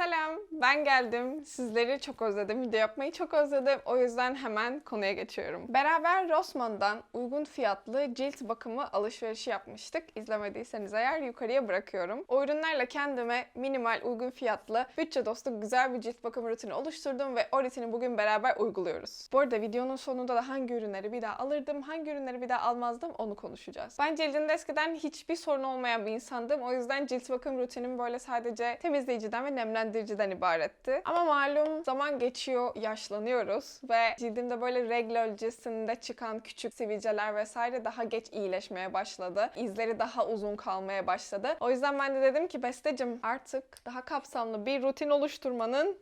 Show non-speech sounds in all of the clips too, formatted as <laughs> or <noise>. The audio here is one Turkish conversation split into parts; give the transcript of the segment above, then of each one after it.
Selam, ben geldim. Sizleri çok özledim, video yapmayı çok özledim. O yüzden hemen konuya geçiyorum. Beraber Rossmann'dan uygun fiyatlı cilt bakımı alışverişi yapmıştık. İzlemediyseniz eğer yukarıya bırakıyorum. O ürünlerle kendime minimal, uygun fiyatlı, bütçe dostu güzel bir cilt bakım rutini oluşturdum ve o rutini bugün beraber uyguluyoruz. Bu arada videonun sonunda da hangi ürünleri bir daha alırdım, hangi ürünleri bir daha almazdım onu konuşacağız. Ben cildimde eskiden hiçbir sorun olmayan bir insandım. O yüzden cilt bakım rutinim böyle sadece temizleyiciden ve nemlendiriciden ibaretti. Ama malum zaman geçiyor, yaşlanıyoruz ve cildimde böyle regl öncesinde çıkan küçük sivilceler vesaire daha geç iyileşmeye başladı. İzleri daha uzun kalmaya başladı. O yüzden ben de dedim ki Bestecim artık daha kapsamlı bir rutin oluşturmanın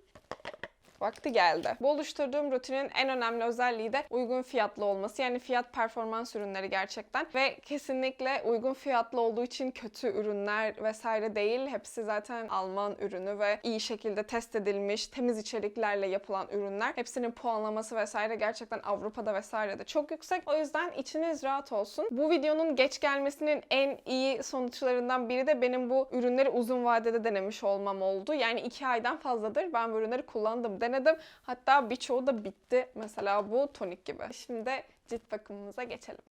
vakti geldi. Bu oluşturduğum rutinin en önemli özelliği de uygun fiyatlı olması. Yani fiyat performans ürünleri gerçekten ve kesinlikle uygun fiyatlı olduğu için kötü ürünler vesaire değil. Hepsi zaten Alman ürünü ve iyi şekilde test edilmiş, temiz içeriklerle yapılan ürünler. Hepsinin puanlaması vesaire gerçekten Avrupa'da vesaire de çok yüksek. O yüzden içiniz rahat olsun. Bu videonun geç gelmesinin en iyi sonuçlarından biri de benim bu ürünleri uzun vadede denemiş olmam oldu. Yani iki aydan fazladır ben bu ürünleri kullandım denedim. Hatta birçoğu da bitti. Mesela bu tonik gibi. Şimdi cilt bakımımıza geçelim.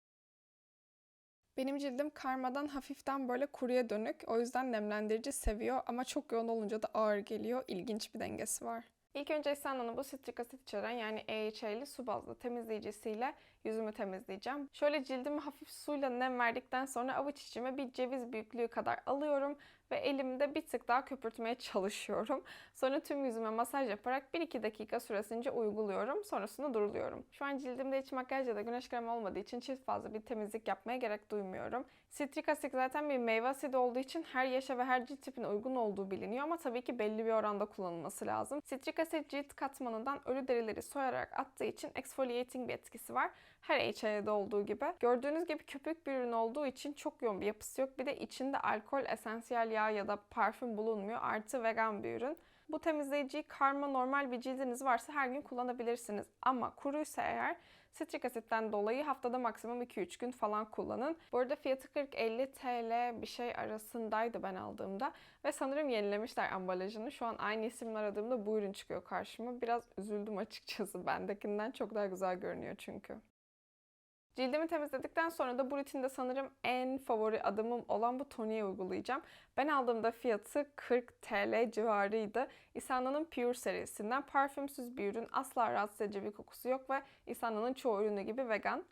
Benim cildim karmadan hafiften böyle kuruya dönük. O yüzden nemlendirici seviyor ama çok yoğun olunca da ağır geliyor. İlginç bir dengesi var. İlk önce Essential'ın bu sitrik asit içeren yani EHA'li su bazlı temizleyicisiyle yüzümü temizleyeceğim. Şöyle cildimi hafif suyla nem verdikten sonra avuç içime bir ceviz büyüklüğü kadar alıyorum ve elimde bir tık daha köpürtmeye çalışıyorum. Sonra tüm yüzüme masaj yaparak 1-2 dakika süresince uyguluyorum. Sonrasında duruluyorum. Şu an cildimde hiç makyaj ya da güneş kremi olmadığı için çift fazla bir temizlik yapmaya gerek duymuyorum. Sitrik asit zaten bir meyve asidi olduğu için her yaşa ve her cilt tipine uygun olduğu biliniyor ama tabii ki belli bir oranda kullanılması lazım. Sitrik asit cilt katmanından ölü derileri soyarak attığı için exfoliating bir etkisi var. Her HA'da olduğu gibi. Gördüğünüz gibi köpük bir ürün olduğu için çok yoğun bir yapısı yok. Bir de içinde alkol, esansiyel yağ ya da parfüm bulunmuyor. Artı vegan bir ürün. Bu temizleyiciyi karma normal bir cildiniz varsa her gün kullanabilirsiniz. Ama kuruysa eğer sitrik asitten dolayı haftada maksimum 2-3 gün falan kullanın. Bu arada fiyatı 40-50 TL bir şey arasındaydı ben aldığımda. Ve sanırım yenilemişler ambalajını. Şu an aynı isimle aradığımda bu ürün çıkıyor karşıma. Biraz üzüldüm açıkçası. Bendekinden çok daha güzel görünüyor çünkü. Cildimi temizledikten sonra da bu rutinde sanırım en favori adımım olan bu toniği uygulayacağım. Ben aldığımda fiyatı 40 TL civarıydı. Isana'nın Pure serisinden parfümsüz bir ürün. Asla rahatsız edici bir kokusu yok ve Isana'nın çoğu ürünü gibi vegan.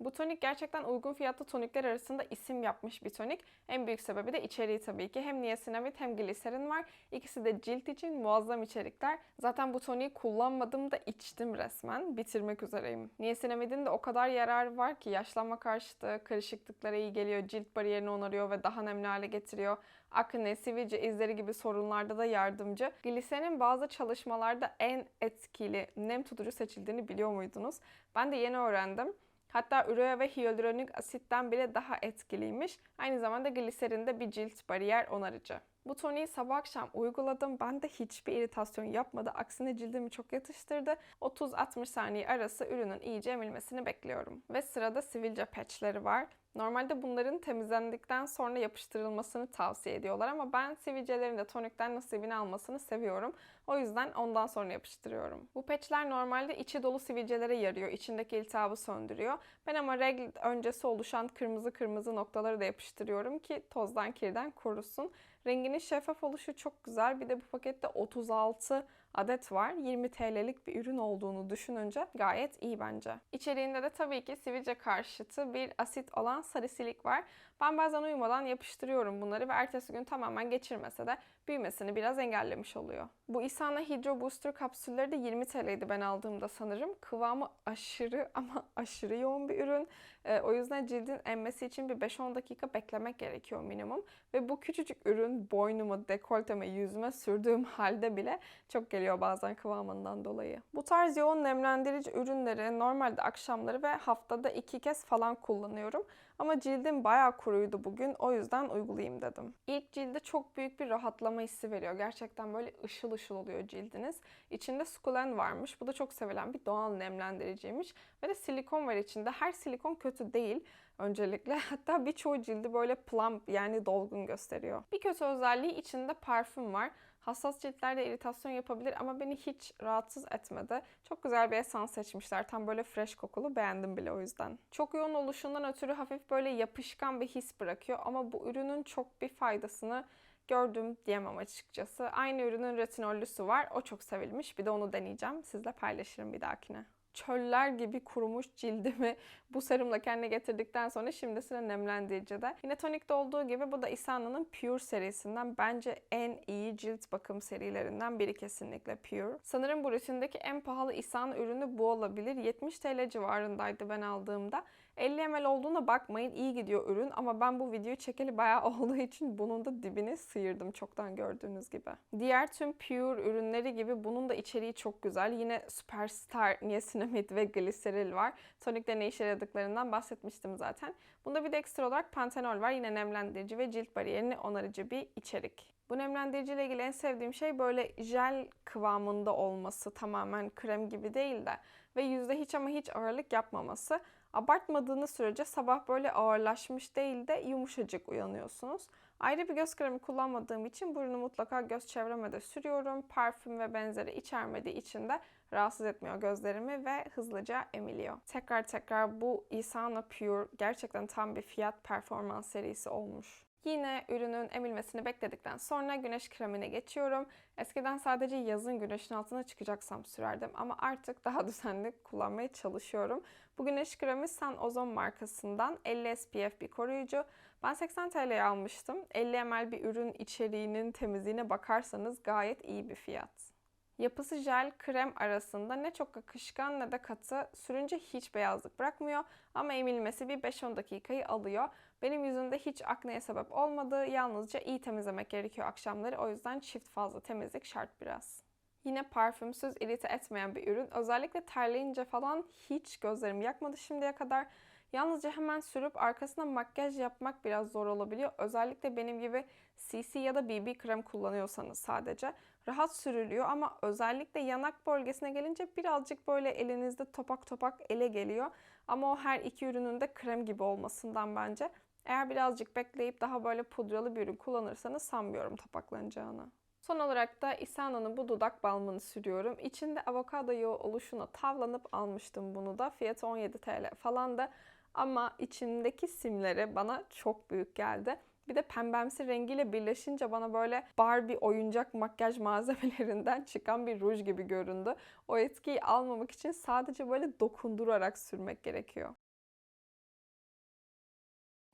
Bu tonik gerçekten uygun fiyatlı tonikler arasında isim yapmış bir tonik. En büyük sebebi de içeriği tabii ki. Hem niasinamid hem gliserin var. İkisi de cilt için muazzam içerikler. Zaten bu toniği kullanmadım da içtim resmen. Bitirmek üzereyim. Niasinamidin de o kadar yararı var ki yaşlanma karşıtı, karışıklıklara iyi geliyor, cilt bariyerini onarıyor ve daha nemli hale getiriyor akne, sivilce izleri gibi sorunlarda da yardımcı. Gliserin bazı çalışmalarda en etkili nem tutucu seçildiğini biliyor muydunuz? Ben de yeni öğrendim. Hatta ürea ve hyaluronik asitten bile daha etkiliymiş. Aynı zamanda gliserin de bir cilt bariyer onarıcı. Bu toniği sabah akşam uyguladım. Ben de hiçbir iritasyon yapmadı. Aksine cildimi çok yatıştırdı. 30-60 saniye arası ürünün iyice emilmesini bekliyorum. Ve sırada sivilce patchleri var. Normalde bunların temizlendikten sonra yapıştırılmasını tavsiye ediyorlar ama ben sivilcelerin de tonikten nasibini almasını seviyorum. O yüzden ondan sonra yapıştırıyorum. Bu patchler normalde içi dolu sivilcelere yarıyor. İçindeki iltihabı söndürüyor. Ben ama regl öncesi oluşan kırmızı kırmızı noktaları da yapıştırıyorum ki tozdan kirden korusun. Renginin şeffaf oluşu çok güzel. Bir de bu pakette 36 adet var. 20 TL'lik bir ürün olduğunu düşününce gayet iyi bence. İçeriğinde de tabii ki sivilce karşıtı bir asit olan salisilik var. Ben bazen uyumadan yapıştırıyorum bunları ve ertesi gün tamamen geçirmese de büyümesini biraz engellemiş oluyor. Bu Isana Hydro Booster kapsülleri de 20 TL'ydi ben aldığımda sanırım. Kıvamı aşırı <laughs> ama aşırı yoğun bir ürün. Ee, o yüzden cildin emmesi için bir 5-10 dakika beklemek gerekiyor minimum. Ve bu küçücük ürün boynuma, dekolteme, yüzüme sürdüğüm <laughs> halde bile çok geliyor bazen kıvamından dolayı. Bu tarz yoğun nemlendirici ürünleri normalde akşamları ve haftada iki kez falan kullanıyorum. Ama cildim bayağı kuruydu bugün. O yüzden uygulayayım dedim. İlk cilde çok büyük bir rahatlama hissi veriyor. Gerçekten böyle ışıl ışıl oluyor cildiniz. İçinde squalane varmış. Bu da çok sevilen bir doğal nemlendiriciymiş. Ve de silikon var içinde. Her silikon kötü değil öncelikle. <laughs> Hatta birçoğu cildi böyle plump yani dolgun gösteriyor. Bir kötü özelliği içinde parfüm var. Hassas ciltlerde iritasyon yapabilir ama beni hiç rahatsız etmedi. Çok güzel bir esans seçmişler. Tam böyle fresh kokulu. Beğendim bile o yüzden. Çok yoğun oluşundan ötürü hafif böyle yapışkan bir his bırakıyor ama bu ürünün çok bir faydasını gördüm diyemem açıkçası. Aynı ürünün retinollüsü var. O çok sevilmiş. Bir de onu deneyeceğim. Sizle paylaşırım bir dahakine çöller gibi kurumuş cildimi <laughs> bu serumla kendine getirdikten sonra şimdi sıra nemlendiricide. Yine tonikte olduğu gibi bu da Isana'nın Pure serisinden bence en iyi cilt bakım serilerinden biri kesinlikle Pure. Sanırım bu rutindeki en pahalı Isana ürünü bu olabilir. 70 TL civarındaydı ben aldığımda. 50 ml olduğuna bakmayın iyi gidiyor ürün ama ben bu videoyu çekeli bayağı <laughs> olduğu için bunun da dibini sıyırdım çoktan gördüğünüz gibi. Diğer tüm Pure ürünleri gibi bunun da içeriği çok güzel. Yine Superstar niacinamide ve gliseril var. Tonikte ne işe yaradıklarından bahsetmiştim zaten. Bunda bir de ekstra olarak pantenol var. Yine nemlendirici ve cilt bariyerini onarıcı bir içerik. Bu nemlendirici ile ilgili en sevdiğim şey böyle jel kıvamında olması. Tamamen krem gibi değil de. Ve yüzde hiç ama hiç ağırlık yapmaması. Abartmadığınız sürece sabah böyle ağırlaşmış değil de yumuşacık uyanıyorsunuz. Ayrı bir göz kremi kullanmadığım için bu ürünü mutlaka göz çevreme de sürüyorum. Parfüm ve benzeri içermediği için de rahatsız etmiyor gözlerimi ve hızlıca emiliyor. Tekrar tekrar bu Isana Pure gerçekten tam bir fiyat performans serisi olmuş. Yine ürünün emilmesini bekledikten sonra güneş kremine geçiyorum. Eskiden sadece yazın güneşin altına çıkacaksam sürerdim ama artık daha <laughs> düzenli kullanmaya çalışıyorum. Bu güneş kremi San Ozon markasından 50 SPF bir koruyucu. Ben 80 TL'ye almıştım. 50 ml bir ürün içeriğinin temizliğine bakarsanız gayet iyi bir fiyat. Yapısı jel krem arasında ne çok akışkan ne de katı. Sürünce hiç beyazlık bırakmıyor ama emilmesi bir 5-10 dakikayı alıyor. Benim yüzümde hiç akneye sebep olmadı. Yalnızca iyi temizlemek gerekiyor akşamları. O yüzden çift fazla temizlik şart biraz. Yine parfümsüz, irite etmeyen bir ürün. Özellikle terleyince falan hiç gözlerimi yakmadı şimdiye kadar. Yalnızca hemen sürüp arkasına makyaj yapmak biraz zor olabiliyor. Özellikle benim gibi CC ya da BB krem kullanıyorsanız sadece. Rahat sürülüyor ama özellikle yanak bölgesine gelince birazcık böyle elinizde topak topak ele geliyor. Ama o her iki ürünün de krem gibi olmasından bence. Eğer birazcık bekleyip daha böyle pudralı bir ürün kullanırsanız sanmıyorum topaklanacağını. Son olarak da Isana'nın bu dudak balmını sürüyorum. İçinde avokado yağı oluşuna tavlanıp almıştım bunu da. Fiyatı 17 TL falan da. Ama içindeki simleri bana çok büyük geldi. Bir de pembemsi rengiyle birleşince bana böyle Barbie oyuncak makyaj <laughs> malzemelerinden çıkan bir ruj gibi göründü. O etkiyi almamak için sadece böyle dokundurarak sürmek gerekiyor.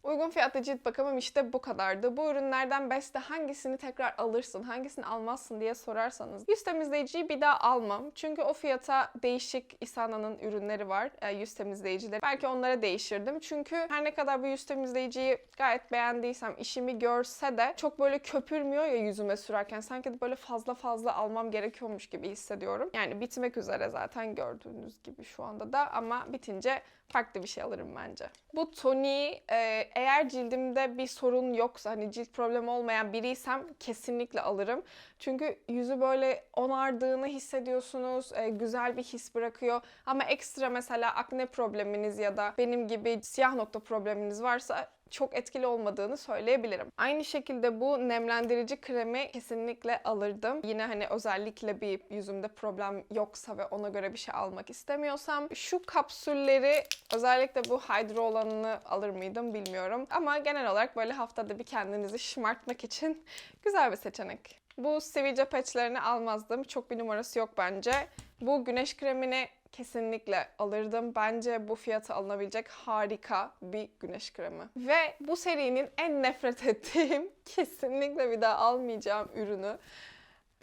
Uygun fiyatlı cilt bakımım işte bu kadardı. Bu ürünlerden beste hangisini tekrar alırsın, hangisini almazsın diye sorarsanız yüz temizleyiciyi bir daha almam. Çünkü o fiyata değişik Isana'nın ürünleri var, e, yüz temizleyicileri. Belki onlara değişirdim. Çünkü her ne kadar bu yüz temizleyiciyi gayet beğendiysem, işimi görse de çok böyle köpürmüyor ya yüzüme sürerken. Sanki böyle fazla fazla almam gerekiyormuş gibi hissediyorum. Yani bitmek üzere zaten gördüğünüz gibi şu anda da ama bitince farklı bir şey alırım bence. Bu toniği e, eğer cildimde bir sorun yoksa hani cilt problemi olmayan biriysem kesinlikle alırım. Çünkü yüzü böyle onardığını hissediyorsunuz. e, güzel bir his bırakıyor. Ama ekstra mesela akne probleminiz ya da benim gibi siyah nokta probleminiz varsa çok etkili olmadığını söyleyebilirim. Aynı şekilde bu nemlendirici kremi kesinlikle alırdım. Yine hani özellikle bir yüzümde problem yoksa ve ona göre bir şey almak istemiyorsam şu kapsülleri özellikle bu hydro olanını alır mıydım bilmiyorum. Ama genel olarak böyle haftada bir kendinizi şımartmak için <laughs> güzel bir seçenek. Bu sivilce patchlerini almazdım. Çok bir numarası yok bence. Bu güneş kremini kesinlikle alırdım. Bence bu fiyata alınabilecek harika bir güneş kremi. Ve bu serinin en nefret <laughs> ettiğim, kesinlikle bir daha almayacağım ürünü.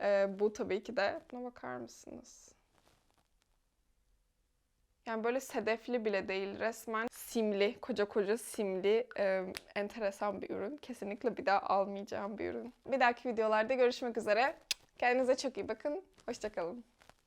Ee, bu tabii ki de. Buna bakar mısınız? Yani böyle sedefli bile değil resmen simli, koca koca simli, e, enteresan bir ürün. Kesinlikle bir daha almayacağım bir ürün. Bir dahaki videolarda görüşmek üzere. Kendinize çok iyi bakın. Hoşçakalın.